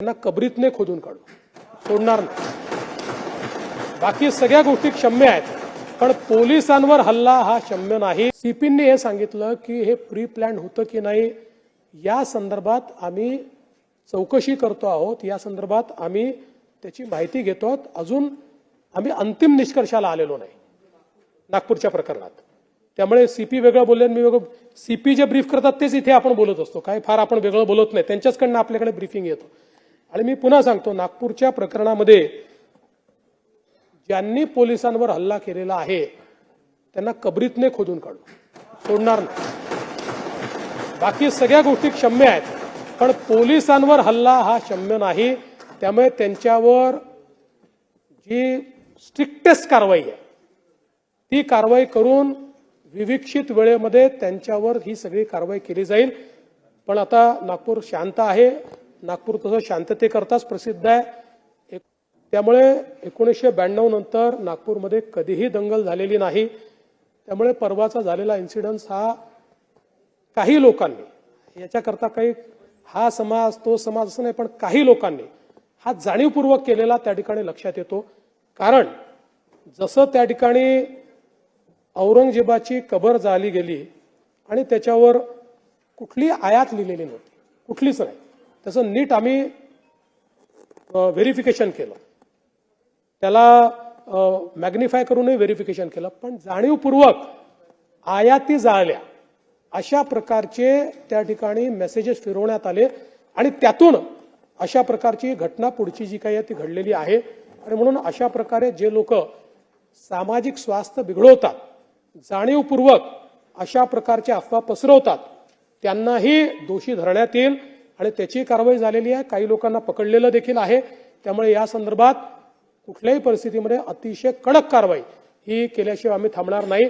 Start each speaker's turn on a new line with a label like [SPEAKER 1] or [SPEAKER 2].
[SPEAKER 1] त्यांना कबरीतने खोदून काढू. सोडणार नाही. बाकी सगळ्या गोष्टी क्षम्य आहेत. पण पोलिसांवर हल्ला हा क्षम्य नाही. सीपींनी हे सांगितलं की हे प्री प्लॅन होतं की नाही या संदर्भात आम्ही चौकशी करतो आहोत. या संदर्भात आम्ही त्याची माहिती घेतो आहोत. अजून आम्ही अंतिम निष्कर्षाला आलेलो नाही नागपूरच्या प्रकरणात. त्यामुळे सीपी वेगळं बोलले मी वेगळं सीपी जे ब्रीफ करतात तेच इथे आपण बोलत असतो. काय फार आपण वेगळं बोलत नाही. त्यांच्याचकडनं आपल्याकडे ब्रीफिंग येतो. आणि मी पुन्हा सांगतो नागपूरच्या प्रकरणामध्ये ज्यांनी पोलिसांवर हल्ला केलेला आहे त्यांना कबरीतने खोदून काढू. सोडणार नाही. बाकी सगळ्या गोष्टी क्षम्य आहेत पण पोलिसांवर हल्ला हा क्षम्य नाही. त्यामुळे त्यांच्यावर जी स्ट्रिक्टेस्ट कारवाई आहे ती कारवाई करून विविक्षित वेळेमध्ये त्यांच्यावर ही सगळी कारवाई केली जाईल. पण आता नागपूर शांत आहे. नागपूर तसं शांततेकरताच प्रसिद्ध आहे. एक- त्यामुळे एकोणीसशे ब्याण्णव नंतर नागपूरमध्ये कधीही दंगल झालेली नाही. त्यामुळे परवाचा झालेला इन्सिडन्स हा काही लोकांनी याच्याकरता काही हा समाज तो समाज असं नाही पण काही लोकांनी हा जाणीवपूर्वक केलेला त्या ठिकाणी लक्षात येतो. कारण जसं त्या ठिकाणी औरंगजेबाची कबर जाळली गेली आणि त्याच्यावर कुठली आयात लिहिलेली नव्हती कुठलीच नाही. त्याचं नीट आम्ही व्हेरिफिकेशन केलं. त्याला मॅग्निफाय करूनही व्हेरिफिकेशन केलं. पण जाणीवपूर्वक आयाती जाळल्या. अशा प्रकारचे त्या ठिकाणी मेसेजेस फिरवण्यात आले आणि त्यातून अशा प्रकारची घटना पुढची जी काही आहे ती घडलेली आहे. आणि म्हणून अशा प्रकारे जे लोक सामाजिक स्वास्थ्य बिघडवतात जाणीवपूर्वक अशा प्रकारच्या अफवा पसरवतात त्यांनाही दोषी धरण्यात येईल. आणि त्याची कारवाई झालेली आहे. काही लोकांना पकडलेलं देखील आहे. त्यामुळे या संदर्भात कुठल्याही परिस्थितीमध्ये अतिशय कडक कारवाई ही केल्याशिवाय आम्ही थांबणार नाही.